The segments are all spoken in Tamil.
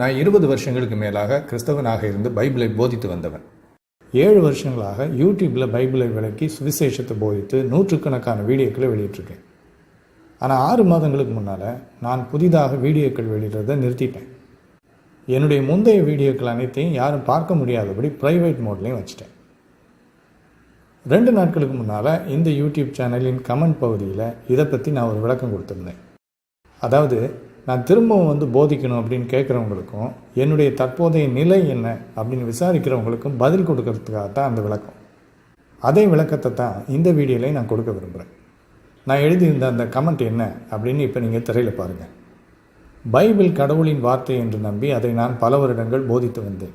நான் இருபது வருஷங்களுக்கு மேலாக கிறிஸ்தவனாக இருந்து பைபிளை போதித்து வந்தவன். ஏழு வருஷங்களாக யூடியூப்பில் பைபிளை விளக்கி சுவிசேஷத்தை போதித்து நூற்றுக்கணக்கான வீடியோக்களை வெளியிட்டிருக்கேன். ஆனால் ஆறு மாதங்களுக்கு முன்னால் நான் புதிதாக வீடியோக்கள் வெளியிடுறதை நிறுத்திட்டேன். என்னுடைய முந்தைய வீடியோக்கள் அனைத்தையும் யாரும் பார்க்க முடியாதபடி ப்ரைவேட் மோட்லேயும் வச்சுட்டேன். ரெண்டு நாட்களுக்கு முன்னால் இந்த யூடியூப் சேனலின் கமெண்ட் பகுதியில் இதை பற்றி நான் ஒரு விளக்கம் கொடுத்துருந்தேன். அதாவது நான் திரும்பவும் வந்து போதிக்கணும் அப்படின்னு கேட்குறவங்களுக்கும் என்னுடைய தற்போதைய நிலை என்ன அப்படின்னு விசாரிக்கிறவங்களுக்கும் பதில் கொடுக்கறதுக்காக தான் அந்த விளக்கம். அதே விளக்கத்தை தான் இந்த வீடியோலையும் நான் கொடுக்க விரும்புகிறேன் நான் எழுதியிருந்த அந்த கமெண்ட் என்ன அப்படின்னு இப்போ நீங்கள் திரையில் பாருங்கள் பைபிள் கடவுளின் வார்த்தை என்று நம்பி அதை நான் பல வருடங்கள் போதித்து வந்தேன்.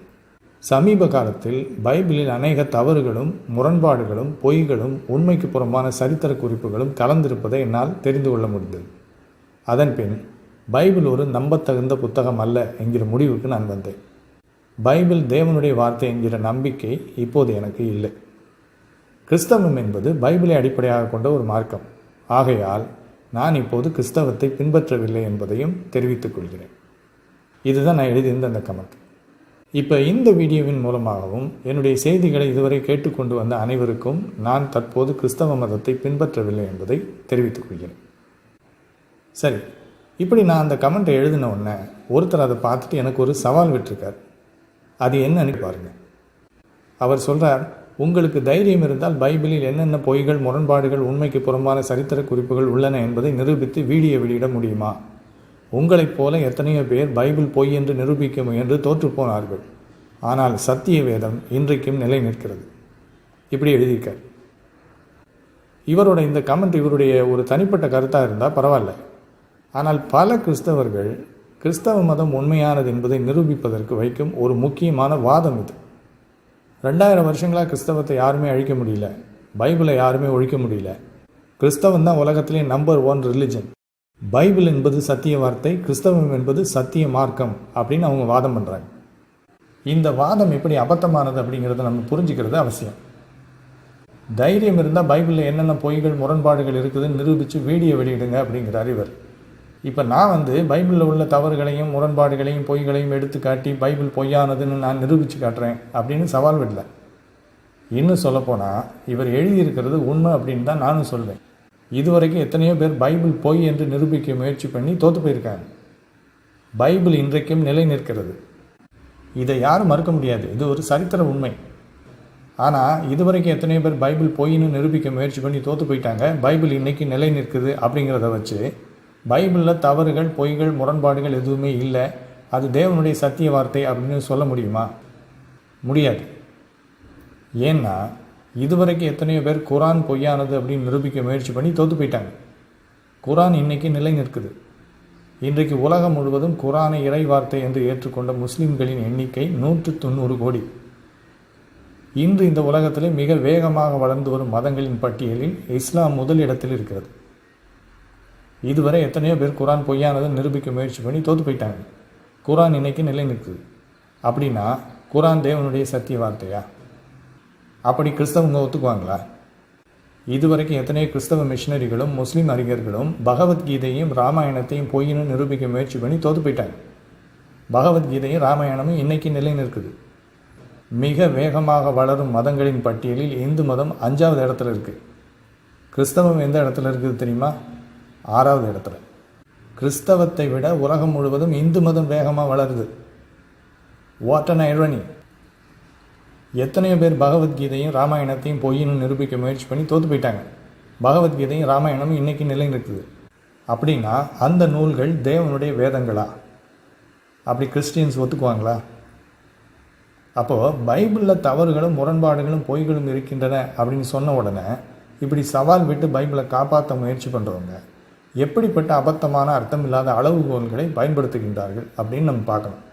சமீப காலத்தில் பைபிளில் அநேக தவறுகளும் முரண்பாடுகளும் பொய்களும் உண்மைக்கு புறம்பான சரித்திர குறிப்புகளும் கலந்திருப்பதை என்னால் தெரிந்து கொள்ள முடிந்தது. அதன் பின் பைபிள் ஒரு நம்பத்தகுந்த புத்தகம் அல்ல என்கிற முடிவுக்கு நான் வந்தேன். பைபிள் தேவனுடைய வார்த்தை என்கிற நம்பிக்கை இப்போது எனக்கு இல்லை. கிறிஸ்தவம் என்பது பைபிளை அடிப்படையாக கொண்ட ஒரு மார்க்கம். ஆகையால் நான் இப்போது கிறிஸ்தவத்தை பின்பற்றவில்லை என்பதையும் தெரிவித்துக் கொள்கிறேன். இதுதான் நான் எழுதியிருந்த அந்த கமெண்ட். இப்போ இந்த வீடியோவின் மூலமாகவும் என்னுடைய செய்திகளை இதுவரை கேட்டுக்கொண்டு வந்த அனைவருக்கும் நான் தற்போது கிறிஸ்தவ மதத்தை பின்பற்றவில்லை என்பதை தெரிவித்துக் கொள்கிறேன். சரி இப்படி நான் அந்த கமெண்ட்டை எழுதின உடனே ஒருத்தர் அதை பார்த்துட்டு எனக்கு ஒரு சவால் விட்டுருக்கார். அது என்னன்னு பாருங்கள் அவர் சொல்கிறார் உங்களுக்கு தைரியம் இருந்தால் பைபிளில் என்னென்ன பொய்கள் முரண்பாடுகள் உண்மைக்கு புறம்பான சரித்திர குறிப்புகள் உள்ளன என்பதை நிரூபித்து வீடியோ வெளியிட முடியுமா? உங்களைப் போல எத்தனையோ பேர் பைபிள் பொய் என்று நிரூபிக்க முயன்று தோற்றுப்போனார்கள் ஆனால் சத்திய வேதம் இன்றைக்கும் நிலை நிற்கிறது. இப்படி எழுதியிருக்கார். இவரோட இந்த கமெண்ட் இவருடைய ஒரு தனிப்பட்ட கருத்தாக இருந்தால் பரவாயில்ல. ஆனால் பல கிறிஸ்தவர்கள் கிறிஸ்தவ மதம் உண்மையானது என்பதை நிரூபிப்பதற்கு வைக்கும் ஒரு முக்கியமான வாதம் இது. ரெண்டாயிரம் வருஷங்களாக கிறிஸ்தவத்தை யாருமே அழிக்க முடியல. பைபிளை யாருமே ஒழிக்க முடியல. கிறிஸ்தவம் தான் உலகத்திலே நம்பர் ஒன் ரிலிஜன் பைபிள் என்பது சத்திய வார்த்தை கிறிஸ்தவம் என்பது சத்திய மார்க்கம் அப்படின்னு அவங்க வாதம் பண்ணுறாங்க இந்த வாதம் எப்படி அபத்தமானது அப்படிங்கிறத நம்ம புரிஞ்சுக்கிறது அவசியம். தைரியம் இருந்தால் பைபிளில் என்னென்ன பொய்கள் முரண்பாடுகள் இருக்குதுன்னு நிரூபித்து வீடியோ வெளியிடுங்க அப்படிங்கிறார் இவர். இப்போ நான் வந்து பைபிளில் உள்ள தவறுகளையும் முரண்பாடுகளையும் பொய்களையும் எடுத்து காட்டி பைபிள் பொய்யானதுன்னு நான் நிரூபித்து காட்டுறேன் அப்படின்னு சவால் விடல. இன்னும் சொல்லப்போனால் இவர் எழுதியிருக்கிறது உண்மை அப்படின்னு தான் நானும் சொல்வேன். இதுவரைக்கும் எத்தனையோ பேர் பைபிள் பொய் என்று நிரூபிக்க முயற்சி பண்ணி தோற்று போயிருக்காங்க. பைபிள் இன்றைக்கும் நிலை நிற்கிறது. இதை யாரும் மறுக்க முடியாது. இது ஒரு சரித்திர உண்மை. ஆனால் இதுவரைக்கும் எத்தனையோ பேர் பைபிள் பொய்ன்னு நிரூபிக்க முயற்சி பண்ணி தோற்று போயிட்டாங்க. பைபிள் இன்றைக்கி நிலை நிற்குது அப்படிங்கிறத வச்சு பைபிளில் தவறுகள் பொய்கள் முரண்பாடுகள் எதுவுமே இல்லை. அது தேவனுடைய சத்திய வார்த்தை அப்படின்னு சொல்ல முடியுமா? முடியாது. ஏன்னா இதுவரைக்கும் எத்தனையோ பேர் குரான் பொய்யானது அப்படின்னு நிரூபிக்க முயற்சி பண்ணி தோற்று போயிட்டாங்க. குரான் இன்னைக்கு நிலை நிற்குது. இன்றைக்கு உலகம் முழுவதும் குரானை இறை வார்த்தை என்று ஏற்றுக்கொண்ட முஸ்லிம்களின் எண்ணிக்கை நூற்று தொண்ணூறு கோடி. இன்று இந்த உலகத்தில் மிக வேகமாக வளர்ந்து வரும் மதங்களின் பட்டியலில் இஸ்லாம் முதல் இடத்தில் இருக்கிறது. இதுவரை எத்தனையோ பேர் குரான் பொய்யானதை நிரூபிக்க முயற்சி பண்ணி தோற்று போயிட்டாங்க. குரான் இன்னைக்கு நிலை நிற்குது. அப்படின்னா குரான் தேவனுடைய சத்திய வார்த்தையா? அப்படி கிறிஸ்தவங்க ஒத்துக்குவாங்களா? இதுவரைக்கும் எத்தனையோ கிறிஸ்தவ மிஷினரிகளும் முஸ்லீம் அறிஞர்களும் பகவத்கீதையும் ராமாயணத்தையும் பொய்னு நிரூபிக்க முயற்சி பண்ணி தோற்று போயிட்டாங்க. பகவத்கீதையும் ராமாயணமும் இன்னைக்கு நிலை நிற்குது. மிக வேகமாக வளரும் மதங்களின் பட்டியலில் இந்து மதம் அஞ்சாவது இடத்துல இருக்குது கிறிஸ்தவம் எந்த இடத்துல இருக்குது தெரியுமா? ஆறாவது இடத்துல. கிறிஸ்தவத்தை விட உலகம் முழுவதும் இந்து மதம் வேகமாக வளருது. வாட் அன் ஐரணி எத்தனையோ பேர் பகவத்கீதையும் ராமாயணத்தையும் பொய்ன்னு நிரூபிக்க முயற்சி பண்ணி தோற்று போயிட்டாங்க. பகவத்கீதையும் ராமாயணமும் இன்றைக்கி நிலைநிறுத்துது. அப்படின்னா அந்த நூல்கள் தேவனுடைய வேதங்களா? அப்படி கிறிஸ்டியன்ஸ் ஒத்துக்குவாங்களா? அப்போது பைபிளில் தவறுகளும் முரண்பாடுகளும் பொய்களும் இருக்கின்றன அப்படின்னு சொன்ன உடனே இப்படி சவால் விட்டு பைபிளை காப்பாற்ற முயற்சி பண்ணுறவங்க எப்படிப்பட்ட அபத்தமான அர்த்தம் இல்லாத அளவுகோல்களை பயன்படுத்துகின்றார்கள் அப்படின்னு நம்ம பார்க்கணும்.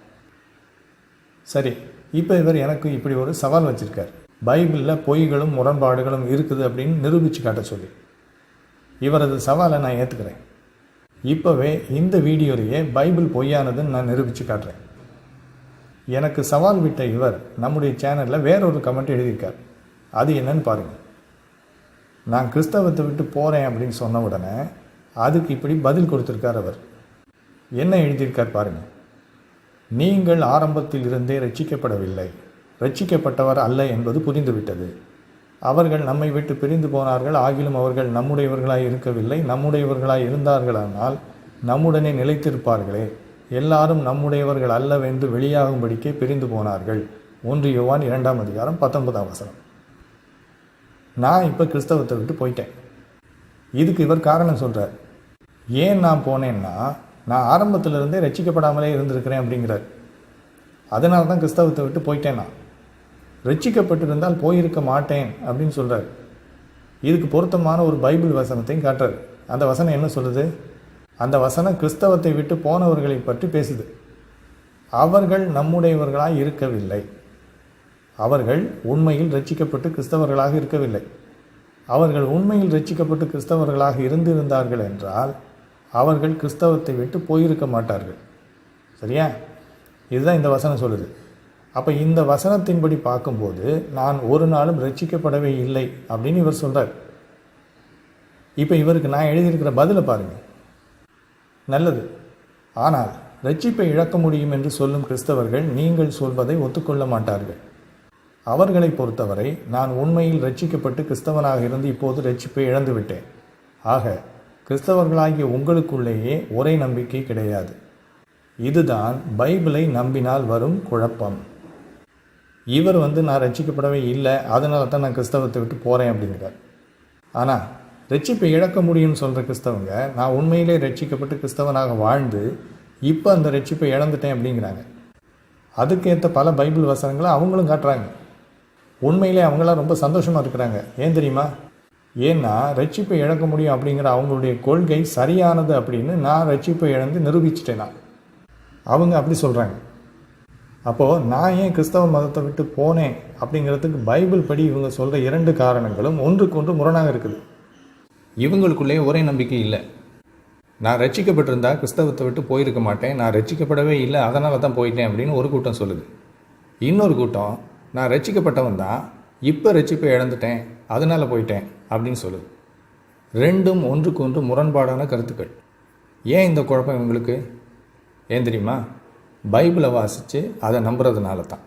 சரி இப்போ இவர் எனக்கு இப்படி ஒரு சவால் வச்சுருக்கார். பைபிளில் பொய்களும் முரண்பாடுகளும் இருக்குது அப்படின்னு நிரூபித்து காட்ட சொல்லி. இவரது சவாலை நான் ஏற்றுக்கிறேன் இப்போவே இந்த வீடியோலேயே பைபிள் பொய்யானதுன்னு நான் நிரூபித்து காட்டுறேன். எனக்கு சவால் விட்ட இவர் நம்முடைய சேனலில் வேறொரு கமெண்ட் எழுதியிருக்கார். அது என்னன்னு பாருங்கள் நான் கிறிஸ்தவத்தை விட்டு போகிறேன் அப்படின்னு சொன்ன உடனே அதுக்கு இப்படி பதில் கொடுத்துருக்கார் அவர். என்ன எழுதியிருக்கார் பாருங்கள் நீங்கள் ஆரம்பத்தில் இருந்தே ரட்சிக்கப்படவில்லை. ரட்சிக்கப்பட்டவர் அல்ல என்பது புரிந்துவிட்டது. அவர்கள் நம்மை விட்டு பிரிந்து போனார்கள். ஆகிலும் அவர்கள் நம்முடையவர்களாய் இருக்கவில்லை. நம்முடையவர்களாய் இருந்தார்களானால் நம்முடனே நிலைத்திருப்பார்களே. எல்லாரும் நம்முடையவர்கள் அல்லவென்று வெளியாகும்படிக்கே பிரிந்து போனார்கள். ஒன்று யோவான் இரண்டாம் அதிகாரம் பத்தொன்பதாம் வசனம். நான் இப்போ கிறிஸ்தவத்தை விட்டு போயிட்டேன். இதுக்கு இவர் காரணம் சொல்கிறார் ஏன் நான் போனேன்னா நான் ஆரம்பத்திலிருந்தே ரட்சிக்கப்படாமலே இருந்திருக்கிறேன் அப்படிங்கிறார். அதனால தான் கிறிஸ்தவத்தை விட்டு போயிட்டேன் நான். ரட்சிக்கப்பட்டிருந்தால் போயிருக்க மாட்டேன் அப்படின்னு சொல்கிறார் இதுக்கு பொருத்தமான ஒரு பைபிள் வசனத்தையும் காட்டுறார். அந்த வசனம் என்ன சொல்லுது? அந்த வசனம் கிறிஸ்தவத்தை விட்டு போனவர்களை பற்றி பேசுது. அவர்கள் நம்முடையவர்களாக இருக்கவில்லை. அவர்கள் உண்மையில் ரட்சிக்கப்பட்டு கிறிஸ்தவர்களாக இருக்கவில்லை. அவர்கள் உண்மையில் ரட்சிக்கப்பட்டு கிறிஸ்தவர்களாக இருந்திருந்தார்கள் என்றால் அவர்கள் கிறிஸ்தவத்தை விட்டு போயிருக்க மாட்டார்கள். சரியா? இதுதான் இந்த வசனம் சொல்லுது. அப்போ இந்த வசனத்தின்படி பார்க்கும்போது நான் ஒரு நாளும் ரட்சிக்கப்படவே இல்லை அப்படின்னு இவர் சொல்கிறார் இப்போ இவருக்கு நான் எழுதியிருக்கிற பதிலை பாருங்கள் நல்லது. ஆனால் ரட்சிப்பை இழக்க முடியும் என்று சொல்லும் கிறிஸ்தவர்கள் நீங்கள் சொல்வதை ஒத்துக்கொள்ள மாட்டார்கள். அவர்களை பொறுத்தவரை நான் உண்மையில் ரட்சிக்கப்பட்டு கிறிஸ்தவனாக இருந்து இப்போது ரட்சிப்பை இழந்து விட்டேன் ஆக கிறிஸ்தவர்களாகிய உங்களுக்குள்ளேயே ஒரே நம்பிக்கை கிடையாது. இதுதான் பைபிளை நம்பினால் வரும் குழப்பம். இவர் வந்து நான் ரட்சிக்கப்படவே இல்லை அதனால தான் நான் கிறிஸ்தவத்தை விட்டு போகிறேன் அப்படிங்கிறார். ஆனால் ரட்சிப்பை இழக்க முடியும்னு சொல்கிற கிறிஸ்தவங்க நான் உண்மையிலே ரட்சிக்கப்பட்டு கிறிஸ்தவனாக வாழ்ந்து இப்போ அந்த ரட்சிப்பை இழந்துட்டேன் அப்படிங்கிறாங்க. அதுக்கேற்ற பல பைபிள் வசனங்களை அவங்களும் காட்டுறாங்க. உண்மையிலே அவங்களாம் ரொம்ப சந்தோஷமாக இருக்கிறாங்க. ஏன் தெரியுமா? ஏன்னா ரட்சிப்பை இழக்க முடியும் அப்படிங்கிற அவங்களுடைய கொள்கை சரியானது அப்படின்னு நான் ரட்சிப்பை இழந்து நிரூபிச்சிட்டேன் நான். அவங்க அப்படி சொல்கிறாங்க அப்போது நான் ஏன் கிறிஸ்தவ மதத்தை விட்டு போனேன் அப்படிங்கிறதுக்கு பைபிள் படி இவங்க சொல்கிற இரண்டு காரணங்களும் ஒன்றுக்கு ஒன்று முரணாக இருக்குது. இவங்களுக்குள்ளே ஒரே நம்பிக்கை இல்லை. நான் ரட்சிக்கப்பட்டிருந்தா கிறிஸ்தவத்தை விட்டு போயிருக்க மாட்டேன். நான் ரட்சிக்கப்படவே இல்லை. அதனால் தான் போயிட்டேன் அப்படின்னு ஒரு கூட்டம் சொல்லுது. இன்னொரு கூட்டம் நான் ரட்சிக்கப்பட்டவன் தான். இப்போ ரட்சிப்பை இழந்துட்டேன் அதனால போயிட்டேன் அப்படின்னு சொல்லுது ரெண்டும் ஒன்றுக்கு ஒன்று முரண்பாடான கருத்துக்கள். ஏன் இந்த குழப்பம் இவங்களுக்கு? ஏன் தெரியுமா? பைபிளை வாசித்து அதை நம்புறதுனால தான்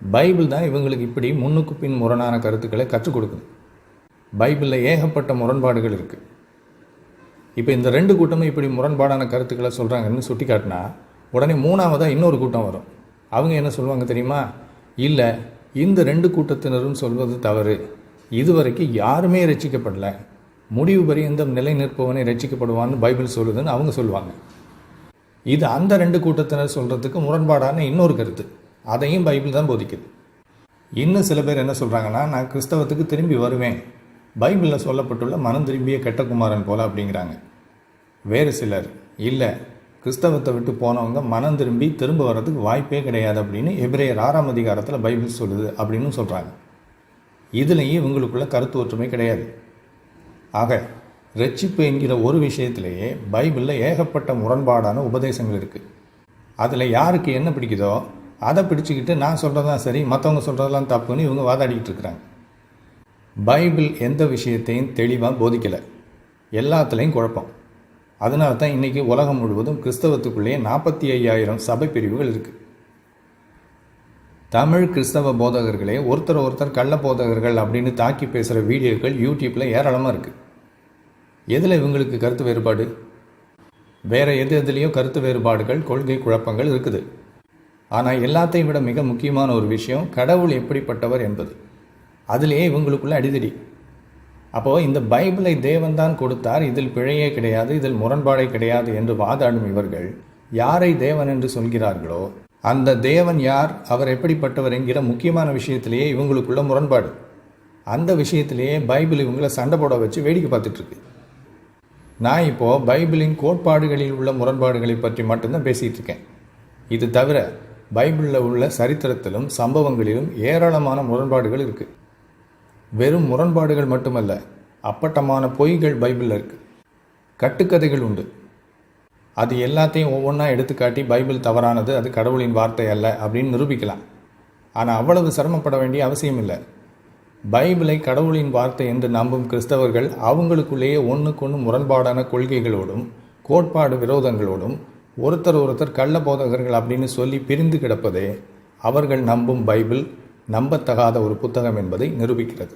பைபிள் தான் இவங்களுக்கு இப்படி முன்னுக்கு பின் முரணான கருத்துக்களை கற்றுக் கொடுக்குது. பைபிளில் ஏகப்பட்ட முரண்பாடுகள் இருக்குது இப்போ இந்த ரெண்டு கூட்டமும் இப்படி முரண்பாடான கருத்துக்களை சொல்கிறாங்கன்னு சுட்டி காட்டினா உடனே மூணாவதாக இன்னொரு கூட்டம் வரும். அவங்க என்ன சொல்லுவாங்க தெரியுமா? இல்லை இந்த ரெண்டு கூட்டத்தினரும் சொல்வது தவறு. இதுவரைக்கும் யாருமே ரட்சிக்கப்படல முடிவு பரியந்தம் நிலை நிற்பவனை ரட்சிக்கப்படுவான்னு பைபிள் சொல்லுதுன்னு அவங்க சொல்லுவாங்க. இது அந்த ரெண்டு கூட்டத்தினர் சொல்கிறதுக்கு முரண்பாடான இன்னொரு கருத்து. அதையும் பைபிள் தான் போதிக்குது. இன்னும் சில பேர் என்ன சொல்கிறாங்கன்னா நான் கிறிஸ்தவத்துக்கு திரும்பி வருவேன். பைபிளில் சொல்லப்பட்டுள்ள மனம் திரும்பிய கெட்டகுமாரன் போல அப்படிங்கிறாங்க. வேறு சிலர் இல்லை கிறிஸ்தவத்தை விட்டு போனவங்க மனம் திரும்பி திரும்ப வர்றதுக்கு வாய்ப்பே கிடையாது அப்படின்னு எபிரேயர் ஆறாம் அதிகாரத்தில் பைபிள் சொல்லுது அப்படின்னு சொல்கிறாங்க இதுலேயும் இவங்களுக்குள்ள கருத்து ஒற்றுமை கிடையாது. ஆக ரட்சிப்பு என்கிற ஒரு விஷயத்திலேயே பைபிளில் ஏகப்பட்ட முரண்பாடான உபதேசங்கள் இருக்குது அதில் யாருக்கு என்ன பிடிக்குதோ அதை பிடிச்சிக்கிட்டு நான் சொல்கிறதான் சரி மற்றவங்க சொல்கிறதெல்லாம் தப்புன்னு இவங்க வாதாடிக்கிட்டு இருக்கிறாங்க. பைபிள் எந்த விஷயத்தையும் தெளிவாக போதிக்கலை. எல்லாத்துலேயும் குழப்பம். அதனால தான் இன்றைக்கி உலகம் முழுவதும் கிறிஸ்தவத்துக்குள்ளேயே நாற்பத்தி ஐயாயிரம் சபை பிரிவுகள் இருக்குது தமிழ் கிறிஸ்தவ போதகர்களே ஒருத்தர் ஒருத்தர் கள்ள போதகர்கள் அப்படின்னு தாக்கி பேசுகிற வீடியோக்கள் யூடியூப்பில் ஏராளமாக இருக்குது எதில் இவங்களுக்கு கருத்து வேறுபாடு? வேறு எது எதுலேயோ கருத்து வேறுபாடுகள் கொள்கை குழப்பங்கள் இருக்குது. ஆனால் எல்லாத்தையும் விட மிக முக்கியமான ஒரு விஷயம் கடவுள் எப்படிப்பட்டவர் என்பது. அதிலேயே இவங்களுக்குள்ள அடிதடி. அப்போது இந்த பைபிளை தேவன் தான் கொடுத்தார். இதில் பிழையே கிடையாது இதில் முரண்பாடே கிடையாது என்று வாதாடும் இவர்கள் யாரை தேவன் என்று சொல்கிறார்களோ அந்த தேவன் யார் அவர் எப்படிப்பட்டவர் என்கிற முக்கியமான விஷயத்திலேயே இவங்களுக்குள்ள முரண்பாடு. அந்த விஷயத்திலேயே பைபிள் இவங்களை சண்டை போட வச்சு வேடிக்கை பார்த்துட்ருக்கு நான் இப்போது பைபிளின் கோட்பாடுகளில் உள்ள முரண்பாடுகளை பற்றி மட்டும்தான் பேசிகிட்டு இருக்கேன். இது தவிர பைபிளில் உள்ள சரித்திரத்திலும் சம்பவங்களிலும் ஏராளமான முரண்பாடுகள் இருக்குது வெறும் முரண்பாடுகள் மட்டுமல்ல அப்பட்டமான பொய்கள் பைபிளில் இருக்குது கட்டுக்கதைகள் உண்டு. அது எல்லாத்தையும் ஒவ்வொன்றா எடுத்துக்காட்டி பைபிள் தவறானது அது கடவுளின் வார்த்தை அல்ல அப்படின்னு நிரூபிக்கலாம். ஆனால் அவ்வளவு சிரமப்பட வேண்டிய அவசியம் இல்லை. பைபிளை கடவுளின் வார்த்தை என்று நம்பும் கிறிஸ்தவர்கள் அவங்களுக்குள்ளேயே ஒன்றுக்கு ஒன்று முரண்பாடான கொள்கைகளோடும் கோட்பாடு விரோதங்களோடும் ஒருத்தர் ஒருத்தர் கள்ள போதகர்கள் அப்படின்னு சொல்லி பிரிந்து கிடப்பதே அவர்கள் நம்பும் பைபிள் நம்பத்தகாத ஒரு புத்தகம் என்பதை நிரூபிக்கிறது.